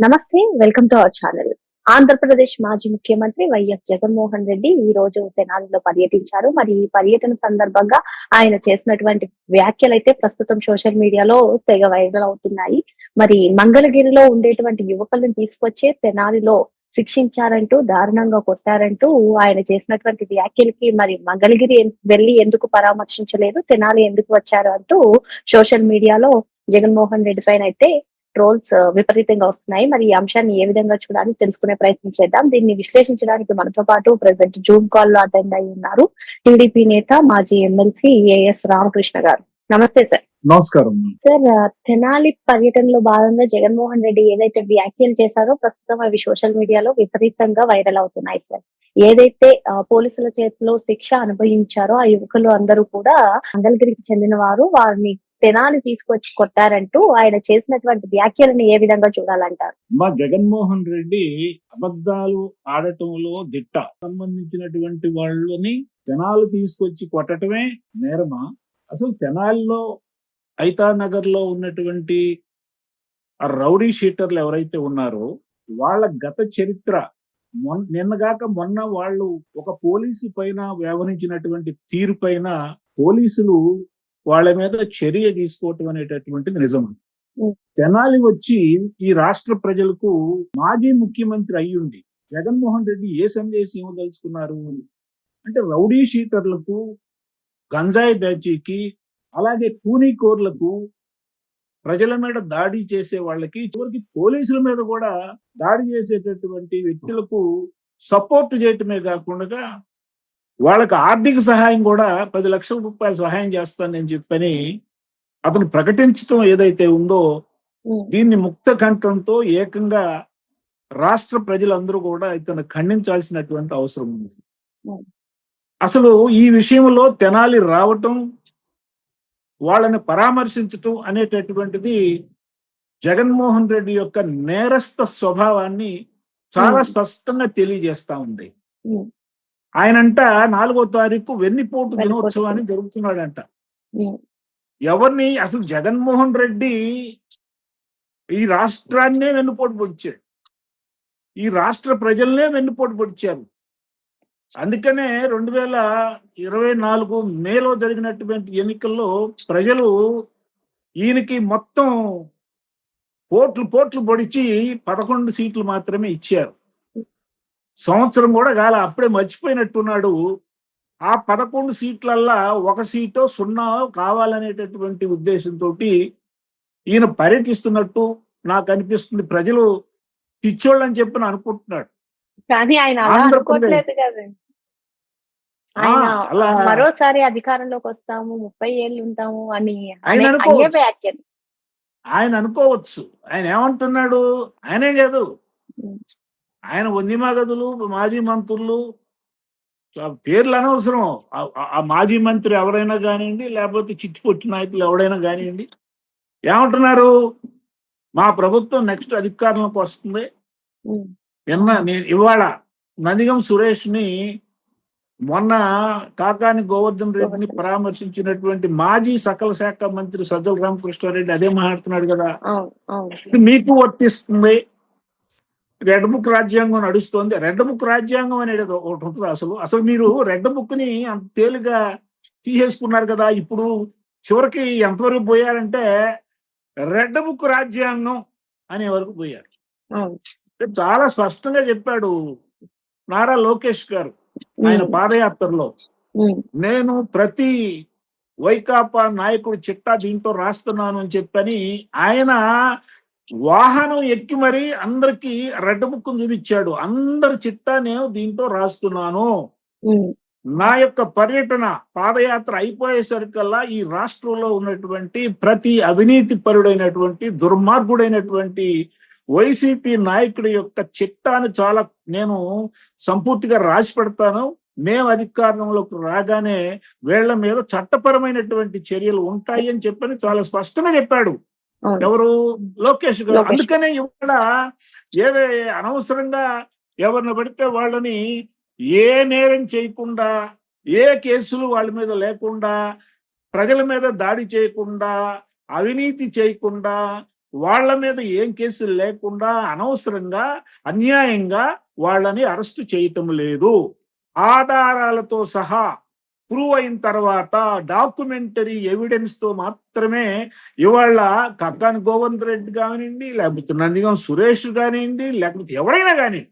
నమస్తే welcome to our channel. Andhra Pradesh మాజీ ముఖ్యమంత్రి వైఎస్ జగన్మోహన్ రెడ్డి ఈ రోజు తెనాలిలో పర్యటించారు. మరి ఈ పర్యటన సందర్భంగా ఆయన చేసినటువంటి వ్యాఖ్యలు అయితే ప్రస్తుతం సోషల్ మీడియాలో తెగ వైరల్ అవుతున్నాయి. మరి మంగళగిరిలో ఉండేటువంటి యువకులను తీసుకొచ్చే తెనాలిలో శిక్షించారంటూ దారుణంగా కొట్టారంటూ ఆయన చేసినటువంటి వ్యాఖ్యలకి మరి మంగళగిరి వెళ్ళి వెళ్ళి ఎందుకు పరామర్శించలేదు తెనాలి ఎందుకు వచ్చారు అంటూ సోషల్ మీడియాలో జగన్మోహన్ రెడ్డి పైన అయితే ట్రోల్స్ విపరీతంగా వస్తున్నాయి. మరి ఈ అంశాన్ని ఏ విధంగా చూడాలి తెలుసుకునే ప్రయత్నం చేద్దాం. దీన్ని విశ్లేషించడానికి మనతో పాటు ప్రెసెంట్ జూమ్ కాల్లో అటెండ్ అయి ఉన్నారు టీడీపీ నేత మాజీ ఎమ్మెల్సీ ఏఎస్ రామకృష్ణ గారు. నమస్తే సార్. నమస్కారం. సార్ తెనాలి పర్యటనలో భాగంగా జగన్మోహన్ రెడ్డి ఏదైతే వ్యాఖ్యలు చేశారో ప్రస్తుతం అవి సోషల్ మీడియాలో విపరీతంగా వైరల్ అవుతున్నాయి సార్. ఏదైతే పోలీసుల చేతిలో శిక్ష అనుభవించారో ఆ యువకులు అందరూ కూడా మంగళగిరికి చెందిన వారు. వారిని తెనాలి తీసుకొచ్చి కొట్టారంటూ ఆయన చేసినటువంటి వ్యాఖ్యలను ఏ విధంగా చూడాలంటారు? మా జగన్మోహన్ రెడ్డి అబద్ధాలు ఆడటంలో దిట్ట. సంబంధించినటువంటి వాళ్ళని తెనాలు తీసుకొచ్చి కొట్టటమే నేరమా? అసలు తెనాలిలో ఐతానగర్లో ఉన్నటువంటి ఆ రౌడీ షీటర్లు ఎవరైతే ఉన్నారో వాళ్ళ గత చరిత్ర మొన్న నిన్నగాక మొన్న వాళ్ళు ఒక పోలీసు పైన వ్యవహరించినటువంటి తీరు పైన పోలీసులు వాళ్ళ మీద చర్య తీసుకోవటం అనేటటువంటిది నిజం. తెనాలి వచ్చి ఈ రాష్ట్ర ప్రజలకు మాజీ ముఖ్యమంత్రి అయ్యుండి జగన్మోహన్ రెడ్డి ఏ సందేశం ఇవ్వదలుచుకున్నారు? అంటే రౌడీ షీటర్లకు గంజాయి బ్యాచీకి అలాగే కూనీకోర్లకు ప్రజల మీద దాడి చేసే వాళ్ళకి చివరికి పోలీసుల మీద కూడా దాడి చేసేటటువంటి వ్యక్తులకు సపోర్ట్ చేయటమే కాకుండా వాళ్ళకి ఆర్థిక సహాయం కూడా పది లక్షల రూపాయల సహాయం చేస్తానని చెప్పని అతను ప్రకటించడం ఏదైతే ఉందో దీన్ని ముక్త కంఠంతో ఏకంగా రాష్ట్ర ప్రజలందరూ కూడా ఇతను ఖండించాల్సినటువంటి అవసరం ఉంది. అసలు ఈ విషయంలో తెనాలి రావటం వాళ్ళని పరామర్శించటం అనేటటువంటిది జగన్మోహన్ రెడ్డి యొక్క నేరస్థ స్వభావాన్ని చాలా. స్పష్టంగా తెలియజేస్తా ఉంది ఆయనంట నాలుగో తారీఖు వెన్నిపోటు దినోత్సవాన్ని దినోత్సవం. జరుగుతున్నాడంట ఎవరిని? అసలు జగన్మోహన్ రెడ్డి ఈ రాష్ట్రాన్నే వెన్నుపోటు పొడిచాడు. ఈ రాష్ట్ర ప్రజల్నే వెన్నుపోటు పొడిచారు. అందుకనే రెండు వేల ఇరవై నాలుగు మేలో జరిగినటువంటి ఎన్నికల్లో ప్రజలు ఈయనకి మొత్తం పోట్లు పోట్లు పొడిచి పదకొండు సీట్లు మాత్రమే ఇచ్చారు. సంవత్సరం కూడా కాల అప్పుడే మర్చిపోయినట్టున్నాడు. ఆ పదకొండు సీట్లల్లా ఒక సీటో సున్నా కావాలనేటటువంటి ఉద్దేశంతో ఈయన పర్యటిస్తున్నట్టు నాకు అనిపిస్తుంది. ప్రజలు పిచ్చోళ్ళని చెప్పి అనుకుంటున్నాడు. కానీ ఆయన అలా మరోసారి అధికారంలోకి వస్తాము ముప్పై ఏళ్ళు ఉంటాము అని ఆయన అనే- ఆయన అనుకోవచ్చు. ఆయన ఏమంటున్నాడు? ఆయనే కాదు ఆయన వందిమా గదులు మాజీ మంత్రులు పేర్లు అనవసరం. ఆ- మాజీ మంత్రి ఎవరైనా కానివ్వండి లేకపోతే చిట్టిపొట్టి నాయకులు ఎవరైనా కానివ్వండి. ఏమంటున్నారు? మా ప్రభుత్వం నెక్స్ట్ అధికారంలోకి వస్తుంది. నిన్న నేను ఇవాళ నందిగం సురేష్ని మొన్న కాకాని గోవర్ధన్ రెడ్డిని. పరామర్శించినటువంటి మాజీ సకల శాఖ మంత్రి సజ్జల రామకృష్ణారెడ్డి అదే మాట్లాడుతున్నాడు కదా. మీకు వర్తిస్తుంది. రెడ్ బుక్ రాజ్యాంగం నడుస్తోంది. రెడ్ బుక్ రాజ్యాంగం అనేది ఒకటి ఉంటుంది అసలు. అసలు మీరు రెడ్ బుక్ని అంత తేలిగా తీసేసుకున్నారు కదా. ఇప్పుడు చివరికి ఎంతవరకు పోయారంటే రెడ్ బుక్ రాజ్యాంగం అనే వరకు పోయారు. చాలా స్పష్టంగా చెప్పాడు నారా లోకేష్ గారు ఆయన పాదయాత్రలో. నేను ప్రతి వైకాపా నాయకుడు చిట్టా దీంతో రాస్తున్నాను అని చెప్పని ఆయన వాహనం ఎక్కి మరి అందరికి రెడ్ బుక్ చూపించాడు. అందరి చిట్టా నేను దీంతో రాస్తున్నాను. నా యొక్క పర్యటన పాదయాత్ర అయిపోయేసరికల్లా ఈ రాష్ట్రంలో ఉన్నటువంటి ప్రతి అవినీతి పరుడైనటువంటి దుర్మార్గుడైనటువంటి వైసీపీ నాయకుడి యొక్క చిట్టాను చాలా నేను సంపూర్తిగా రాసి పెడతాను. మేము అధికారంలోకి రాగానే వీళ్ళ మీద చట్టపరమైనటువంటి చర్యలు ఉంటాయి అని చెప్పని చాలా స్పష్టంగా చెప్పాడు. ఎవరు? లోకేష్ గారు. అందుకనే ఇవాళ ఏదే అనవసరంగా ఎవరిని పడితే వాళ్ళని ఏ నేరం చేయకుండా ఏ కేసులు వాళ్ళ మీద లేకుండా ప్రజల మీద దాడి చేయకుండా అవినీతి చేయకుండా వాళ్ళ మీద ఏం కేసులు లేకుండా అనవసరంగా అన్యాయంగా వాళ్ళని అరెస్టు చేయటం లేదు. ఆధారాలతో సహా ప్రూవ్ అయిన తర్వాత డాక్యుమెంటరీ ఎవిడెన్స్తో మాత్రమే ఇవాళ కక్కాని గోవింద్ రెడ్డి కానివ్వండి లేకపోతే నందిగం సురేష్ కానివ్వండి లేకపోతే ఎవరైనా కానీ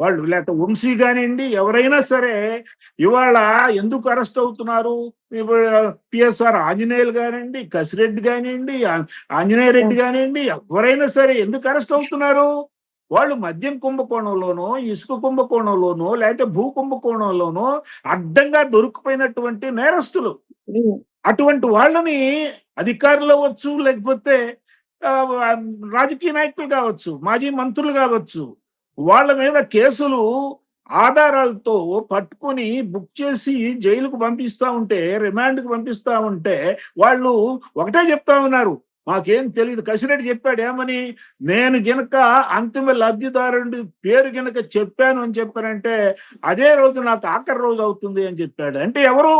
వాళ్ళు లేకపోతే వంశీ కానివ్వండి ఎవరైనా సరే ఇవాళ ఎందుకు అరెస్ట్ అవుతున్నారు? పిఎస్ఆర్ ఆంజనేయులు కానివ్వండి కసిరెడ్డి కానివ్వండి ఆంజనేయ రెడ్డి కానివ్వండి ఎవరైనా సరే ఎందుకు అరెస్ట్ అవుతున్నారు? వాళ్ళు మద్యం కుంభకోణంలోనో ఇసుక కుంభకోణంలోనో లేకపోతే భూ కుంభకోణంలోనో అడ్డంగా దొరికిపోయినటువంటి నేరస్తులు. అటువంటి వాళ్ళని అధికారులు అవ్వచ్చు లేకపోతే రాజకీయ నాయకులు కావచ్చు మాజీ మంత్రులు కావచ్చు వాళ్ళ మీద కేసులు ఆధారాలతో పట్టుకొని బుక్ చేసి జైలుకు పంపిస్తా ఉంటే రిమాండ్కి పంపిస్తా ఉంటే వాళ్ళు ఒకటే చెప్తా ఉన్నారు. మాకేం తెలియదు కసిరెడ్డి చెప్పాడు ఏమని? నేను గినక అంతిమ లబ్ధిదారుడి పేరు గినక చెప్పాను అని చెప్పారంటే అదే రోజు నాకు ఆఖరి రోజు అవుతుంది అని చెప్పాడు. అంటే ఎవరు?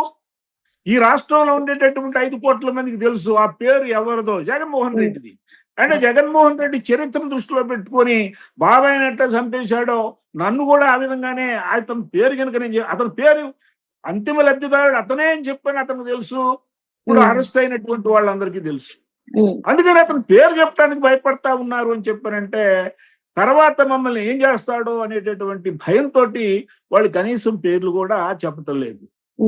ఈ రాష్ట్రంలో ఉండేటటువంటి ఐదు కోట్ల మందికి తెలుసు ఆ పేరు ఎవరిదో? జగన్మోహన్ రెడ్డిది. అంటే జగన్మోహన్ రెడ్డి చరిత్రను దృష్టిలో పెట్టుకొని బాబాయ్ ఎట్లా చంపేశాడో నన్ను కూడా ఆ విధంగానే అతని పేరు కనుక నేను అతని పేరు అంతిమ లబ్ధిదారుడు అతనే అని చెప్పని అతనికి తెలుసు. ఇప్పుడు అరెస్ట్ అయినటువంటి వాళ్ళందరికీ తెలుసు. అందుకని అతను పేరు చెప్పడానికి భయపడతా ఉన్నారు అని చెప్పారంటే తర్వాత మమ్మల్ని ఏం చేస్తాడో అనేటటువంటి భయంతో వాళ్ళు కనీసం పేర్లు కూడా చెప్పటం లేదు.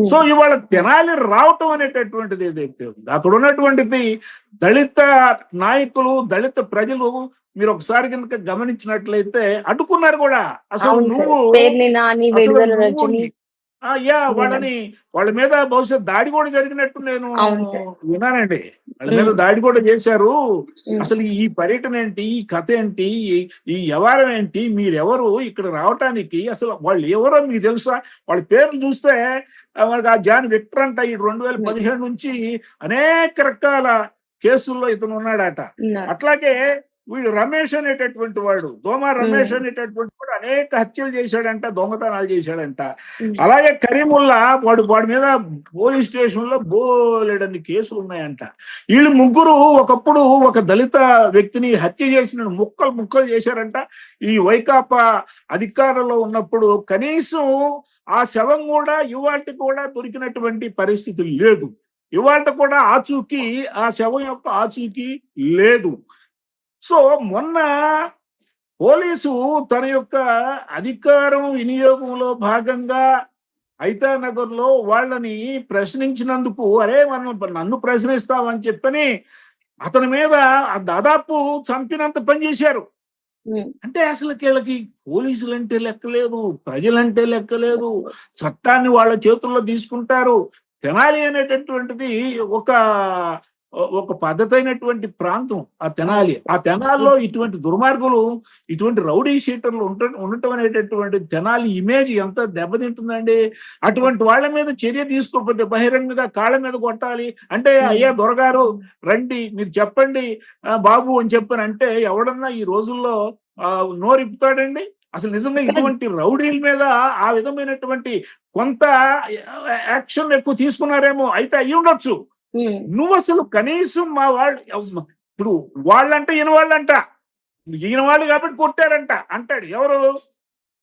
సో ఇవాళ తెనాలి రావటం అనేటటువంటిది ఏదైతే ఉంది అక్కడ ఉన్నటువంటిది దళిత నాయకులు దళిత ప్రజలు మీరు ఒకసారి కనుక గమనించినట్లయితే అడ్డుకున్నారు కూడా. అసలు నువ్వు పేర్ని నాని అసలు విడుదల నువ్వు రజని ఆ, యా వాళ్ళని వాళ్ళ మీద బహుశా దాడి కూడా జరిగినట్టు నేను. విన్నానండి వాళ్ళ మీద. దాడి కూడా చేశారు అసలు ఈ పర్యటన ఏంటి ఈ కథ ఏంటి ఈ- వ్యవహారం ఏంటి మీరెవరు ఇక్కడ రావటానికి అసలు వాళ్ళు ఎవరో మీకు తెలుసా వాళ్ళ పేర్లు చూస్తే మనకి ఆ జాన్ విక్టర్ అంట ఈ రెండు వేల పదిహేడు నుంచి అనేక రకాల కేసుల్లో ఇతను ఉన్నాడట. అట్లాగే వీడు రమేష్ అనేటటువంటి వాడు దోమ రమేష్ అనేటటువంటి వాడు అనేక హత్యలు చేశాడంట దొంగతనాలు చేశాడంట. అలాగే కరీముల్లా వాడు వాడి మీద పోలీస్ స్టేషన్లో బోలెడన్ని కేసులు ఉన్నాయంట. వీళ్ళు ముగ్గురు ఒకప్పుడు ఒక దళిత వ్యక్తిని హత్య చేసిన ముక్కలు ముక్కలు చేశారంట. ఈ వైకాపా అధికారంలో ఉన్నప్పుడు కనీసం ఆ శవం కూడా ఇవాటి కూడా దొరికినటువంటి పరిస్థితి లేదు. ఇవాళ కూడా ఆచూకీ ఆ శవం యొక్క ఆచూకీ లేదు. సో మొన్న పోలీసు తన యొక్క అధికారం వినియోగంలో భాగంగా లో వాళ్ళని ప్రశ్నించినందుకు అరే మనం నన్ను ప్రశ్నిస్తామని చెప్పని అతని మీద దాదాపు చంపినంత పని చేశారు. అంటే అసలు వీళ్ళకి పోలీసులు అంటే లెక్కలేదు ప్రజలంటే లెక్కలేదు చట్టాన్ని వాళ్ళ చేతుల్లో తీసుకుంటారు. తెనాలి అనేటటువంటిది ఒక ఒక పద్ధతి అయినటువంటి ప్రాంతం ఆ తెనాలి. ఆ తెనాల్లో ఇటువంటి దుర్మార్గులు ఇటువంటి రౌడీ షీటర్లు ఉంట ఉండటం అనేటటువంటి తెనాలి ఇమేజ్ ఎంత దెబ్బతింటుందండి? అటువంటి వాళ్ళ మీద చర్య తీసుకోకపోతే బహిరంగంగా కాళ్ళ మీద కొట్టాలి. అంటే అయ్యా దొరగారు రండి మీరు చెప్పండి బాబు అని చెప్పని అంటే ఎవడన్నా ఈ రోజుల్లో ఆ, నోరిప్పుతాడండి? అసలు నిజంగా ఇటువంటి రౌడీల మీద ఆ విధమైనటువంటి కొంత యాక్షన్ ఎక్కువ తీసుకున్నారేమో అయితే అయ్యి ఉండొచ్చు నువ్వు అసలు కనీసం మా వాళ్ళు ఇప్పుడు వాళ్ళంటే ఈయన వాళ్ళంట ఈయన వాళ్ళు కాబట్టి కొట్టారంట. అంటాడు ఎవరు?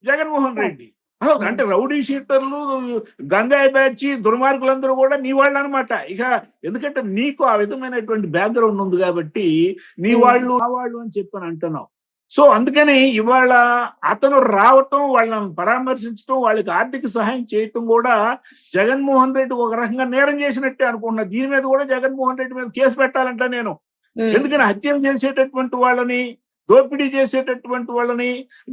జగన్మోహన్ రెడ్డి. అసలు అంటే రౌడీ షీటర్లు గంగాయి బ్యాచ్ దుర్మార్గులందరూ కూడా నీ వాళ్ళు అనమాట ఇక ఎందుకంటే నీకు ఆ విధమైనటువంటి బ్యాక్గ్రౌండ్ ఉంది కాబట్టి నీ Hmm. వాళ్ళు ఆ వాళ్ళు అని చెప్పని అంటున్నావు. సో అందుకని ఇవాళ అతను రావటం వాళ్ళని పరామర్శించడం వాళ్ళకి ఆర్థిక సహాయం చేయటం కూడా జగన్మోహన్ రెడ్డి ఒక రకంగా నేరం చేసినట్టే అనుకున్నా దీని మీద కూడా జగన్మోహన్ రెడ్డి మీద కేసు పెట్టాలంట నేను. ఎందుకని హత్యలు చేసేటటువంటి వాళ్ళని దోపిడీ చేసేటటువంటి వాళ్ళని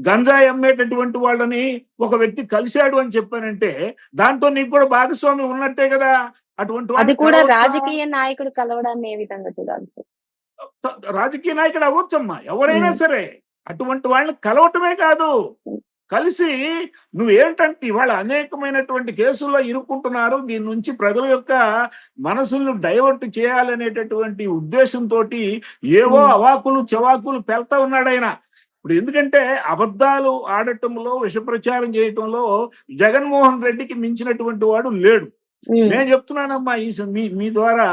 గంజాయి అమ్మేటటువంటి వాళ్ళని ఒక వ్యక్తి కలిశాడు అని చెప్పానంటే దాంతో నీకు కూడా భాగస్వామి ఉన్నట్టే కదా. అటువంటి అది కూడా? రాజకీయ నాయకుడు కలవడాన్ని ఏ విధంగా చూడాలి? రాజకీయ నాయకుడు అవ్వచ్చమ్మా. ఎవరైనా. సరే. అటువంటి వాళ్ళని కలవటమే కాదు. కలిసి నువ్వేంటంటే ఇవాళ అనేకమైనటువంటి కేసుల్లో ఇరుక్కుంటున్నారు. దీని నుంచి ప్రజల యొక్క మనసులను డైవర్ట్ చేయాలనేటటువంటి ఉద్దేశంతో ఏవో. అవాకులు చవాకులు పెళ్తా ఉన్నాడు ఆయన. ఇప్పుడు ఎందుకంటే అబద్ధాలు ఆడటంలో విష ప్రచారం చేయటంలో జగన్మోహన్ రెడ్డికి మించినటువంటి వాడు లేడు. నేను చెప్తున్నానమ్మా ఈ మీ మీ ద్వారా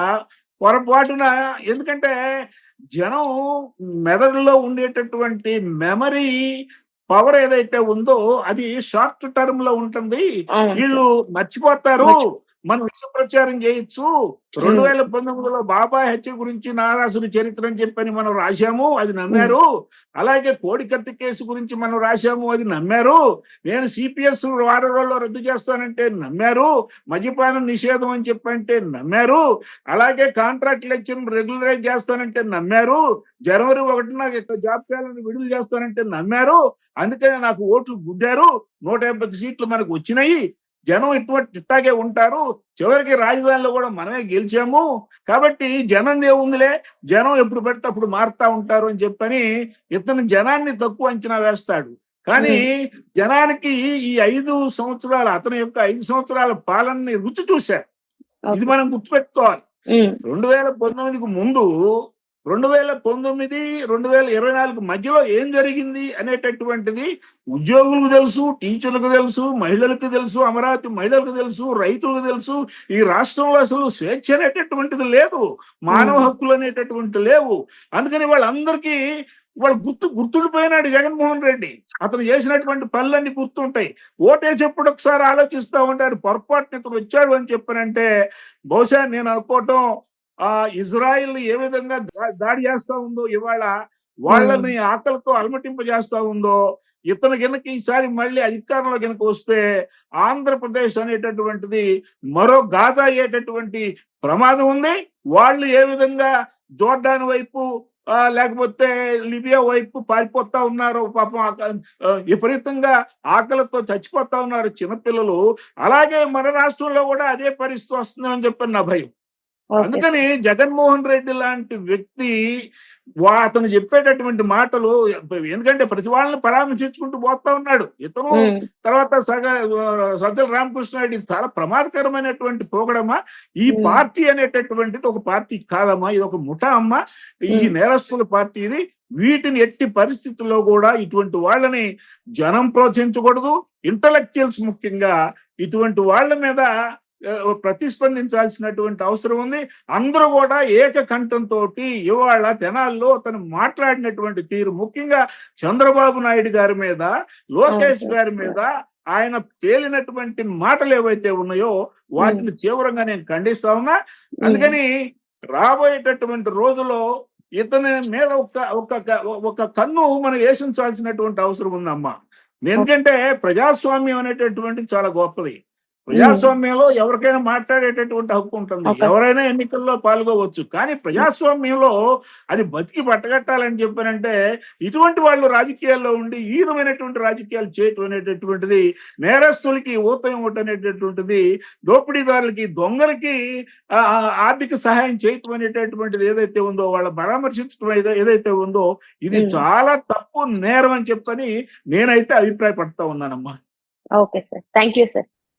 పొరపాటున ఎందుకంటే జనం మెదడులో ఉండేటటువంటి మెమరీ పవర్ ఏదైతే ఉందో అది షార్ట్ టర్మ్లో ఉంటుంది. వీళ్ళు మర్చిపోతారు మర్చి- మనం విష ప్రచారం చేయొచ్చు. రెండు వేల పంతొమ్మిదిలో బాబాయ్ హత్య గురించి నారాసుడి చరిత్ర అని చెప్పని మనం రాశాము అది నమ్మారు. అలాగే కోడికత్తి కేసు గురించి మనం రాశాము అది నమ్మారు. నేను సిపిఎస్ వారం రోజుల్లో రద్దు చేస్తానంటే నమ్మారు. మద్యపానం నిషేధం అని చెప్పంటే నమ్మారు. అలాగే కాంట్రాక్ట్ లెక్చర్ రెగ్యులరైజ్ చేస్తానంటే నమ్మారు. జనవరి ఒకటిన జాబ్ క్యాలెండర్ విడుదల చేస్తానంటే నమ్మారు. అందుకనే నాకు ఓట్లు గుద్దారు. నూట యాభై సీట్లు మనకు వచ్చినాయి. జనం ఇటువంటి ఇట్టాగే ఉంటారు. చివరికి రాజధానిలో కూడా మనమే గెలిచాము. కాబట్టి జనం ఏముందిలే జనం ఎప్పుడు పెడితే అప్పుడు మారుతా ఉంటారు అని చెప్పని ఇతను జనాన్ని తక్కువ అంచనా వేస్తాడు. కానీ జనానికి ఈ ఐదు సంవత్సరాల అతని యొక్క ఐదు సంవత్సరాల పాలనని రుచి చూశారు. ఇది. మనం గుర్తుపెట్టుకోవాలి. రెండు వేల పంతొమ్మిదికి ముందు రెండు వేల పంతొమ్మిది రెండు వేల ఇరవై నాలుగు మధ్యలో ఏం జరిగింది అనేటటువంటిది ఉద్యోగులకు తెలుసు టీచర్లకు తెలుసు మహిళలకు తెలుసు అమరావతి మహిళలకు తెలుసు రైతులకు తెలుసు. ఈ రాష్ట్రంలో అసలు స్వేచ్ఛ అనేటటువంటిది లేదు మానవ. హక్కులు అనేటటువంటి లేవు. అందుకని వాళ్ళందరికీ వాళ్ళు గుర్తు గుర్తుండిపోయినాడు జగన్మోహన్ రెడ్డి. అతను చేసినటువంటి పనులన్నీ గుర్తుంటాయి. ఓటేసేప్పుడు ఒకసారి ఆలోచిస్తా ఉంటారు పొరపాటున ఇతను వచ్చాడు అని చెప్పానంటే బహుశా నేను అనుకోవటం ఆ ఇజ్రాయిల్ ఏ విధంగా దాడి చేస్తా ఉందో ఇవాళ వాళ్ళని ఆకలితో అలమటింప చేస్తా ఉందో ఇతను గనక ఈసారి మళ్ళీ అధికారంలో గనక వస్తే ఆంధ్రప్రదేశ్ అనేటటువంటిది మరో గాజా అయ్యేటటువంటి ప్రమాదం ఉంది. వాళ్ళు ఏ విధంగా జోర్డాన్ వైపు లేకపోతే లిబియా వైపు పారిపోతా ఉన్నారు పాపం విపరీతంగా ఆకలితో చచ్చిపోతా ఉన్నారు చిన్నపిల్లలు. అలాగే మన రాష్ట్రంలో కూడా అదే పరిస్థితి వస్తుందని చెప్పి నా భయం. అందుకని జగన్మోహన్ రెడ్డి లాంటి వ్యక్తి వా- అతను చెప్పేటటువంటి మాటలు ఎందుకంటే ప్రతి వాళ్ళని పరామర్శించుకుంటూ పోతా ఉన్నాడు. ఇతను తర్వాత సగ సజ్జల రామకృష్ణ రెడ్డి చాలా ప్రమాదకరమైనటువంటి పోగడమా ఈ. పార్టీ అనేటటువంటిది ఒక పార్టీ కాదమ్మా ఇది ఒక ముఠా అమ్మా. ఈ. నేరస్తుల పార్టీ ఇది. వీటిని ఎట్టి పరిస్థితుల్లో కూడా ఇటువంటి వాళ్ళని జనం ప్రోత్సహించకూడదు. ఇంటలెక్చువల్స్ ముఖ్యంగా ఇటువంటి వాళ్ళ మీద ప్రతిస్పందించాల్సినటువంటి అవసరం ఉంది. అందరూ కూడా ఏకకంఠంతో ఇవాళ తెనాల్లో అతను మాట్లాడినటువంటి తీరు ముఖ్యంగా చంద్రబాబు నాయుడు గారి మీద లోకేష్ గారి. మీద ఆయన తేలినటువంటి మాటలు ఏవైతే ఉన్నాయో వాటిని తీవ్రంగా నేను ఖండిస్తా ఉన్నా. అందుకని రాబోయేటటువంటి రోజుల్లో ఇతని మీద ఒక ఒక ఒక కన్ను మనం వేసించాల్సినటువంటి అవసరం ఉందమ్మా. ఎందుకంటే ప్రజాస్వామ్యం అనేటటువంటిది చాలా గొప్పది. ప్రజాస్వామ్యంలో ఎవరికైనా మాట్లాడేటటువంటి హక్కు ఉంటుంది. ఎవరైనా ఎన్నికల్లో పాల్గొవచ్చు. కానీ ప్రజాస్వామ్యంలో అది బతికి పట్టగట్టాలని చెప్పానంటే ఇటువంటి వాళ్ళు రాజకీయాల్లో ఉండి ఈ విధమైనటువంటి రాజకీయాలు చేయటం అనేటటువంటిది నేరస్తులకి ఊతం ఇవ్వటం అనేటటువంటిది దోపిడీదారులకి దొంగలకి ఆర్థిక సహాయం చేయటం అనేటటువంటిది ఏదైతే ఉందో వాళ్ళ పరామర్శించడం ఏదై- ఏదైతే ఉందో ఇది. చాలా తప్పు నేరం అని చెప్పని నేనైతే అభిప్రాయపడతా ఉన్నానమ్మా. Okay sir. Thank you sir.